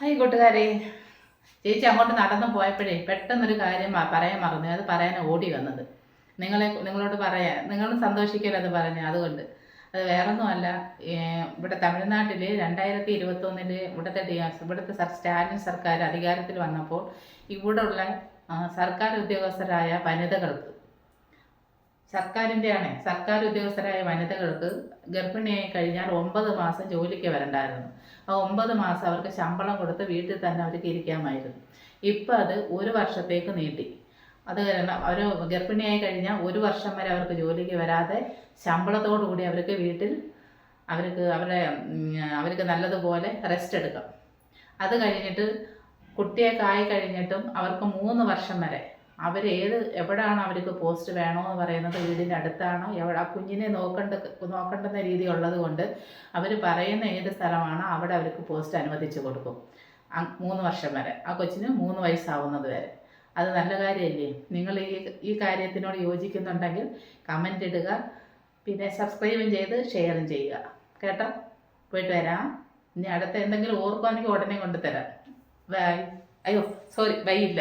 Hi കൂട്ടുകാരെ. ചേച്ചി അങ്ങോട്ട് നടന്നു പോയപ്പോഴേ പെട്ടെന്നൊരു കാര്യം പറയാൻ മറന്നു. അത് പറയാൻ ഓടി വന്നത്. നിങ്ങളെ നിങ്ങളോട് പറയാൻ നിങ്ങൾ സന്തോഷിക്കരുത് അത് പറഞ്ഞു. അതുകൊണ്ട് അത് വേറൊന്നുമല്ല. ഇവിടെ തമിഴ്നാട്ടിൽ രണ്ടായിരത്തി ഇരുപത്തൊന്നിൽ ഇവിടുത്തെ ഇവിടുത്തെ സ്റ്റാലിൻ സർക്കാർ അധികാരത്തിൽ വന്നപ്പോൾ ഇവിടെയുള്ള സർക്കാർ ഉദ്യോഗസ്ഥരായ വനിതകൾക്ക് സർക്കാരിന്റെയാണ് സർക്കാർ ഉദ്യോഗസ്ഥരായ വനിതകൾക്ക് ഗർഭിണിയായി കഴിഞ്ഞാൽ ഒമ്പത് മാസം ജോലിക്ക് വരണ്ടായിരുന്നു. ആ ഒമ്പത് മാസം അവർക്ക് ശമ്പളം കൊടുത്ത് വീട്ടിൽ തന്നെ അവർക്ക് ഇരിക്കാമായിരുന്നു. ഇപ്പം അത് ഒരു വർഷത്തേക്ക് നീട്ടി. അത് കാരണം അവർ ഗർഭിണിയായി കഴിഞ്ഞാൽ ഒരു വർഷം വരെ അവർക്ക് ജോലിക്ക് വരാതെ ശമ്പളത്തോടു കൂടി അവർക്ക് വീട്ടിൽ അവർക്ക് അവരുടെ അവർക്ക് നല്ലതുപോലെ റെസ്റ്റ് എടുക്കാം. അത് കഴിഞ്ഞിട്ട് കുട്ടിയൊക്കെ ആയി കഴിഞ്ഞിട്ടും അവർക്ക് മൂന്ന് വർഷം വരെ അവർ ഏത് എവിടെയാണോ അവർക്ക് പോസ്റ്റ് വേണോ എന്ന് പറയുന്നത് വീടിന്റെ അടുത്താണോ? എവിടെ ആ കുഞ്ഞിനെ നോക്കേണ്ട നോക്കേണ്ടുന്ന രീതി ഉള്ളത് കൊണ്ട് അവർ പറയുന്ന ഏത് സ്ഥലമാണോ അവിടെ അവർക്ക് പോസ്റ്റ് അനുവദിച്ചു കൊടുക്കും. മൂന്ന് വർഷം വരെ. ആ കൊച്ചിന് മൂന്ന് വയസ്സാവുന്നത് വരെ. അത് നല്ല കാര്യമല്ലേ നിങ്ങൾ ഈ ഈ കാര്യത്തിനോട് യോജിക്കുന്നുണ്ടെങ്കിൽ കമന്റ് ഇടുക. പിന്നെ സബ്സ്ക്രൈബും ചെയ്ത് ഷെയറും ചെയ്യുക. കേട്ടോ? പോയിട്ട് വരാം. ഇനി അടുത്ത എന്തെങ്കിലും ഓർക്കുവാണെങ്കിൽ ഉടനെ കൊണ്ടുതരാം. ബൈ അയ്യോ സോറി ബൈ ഇല്ല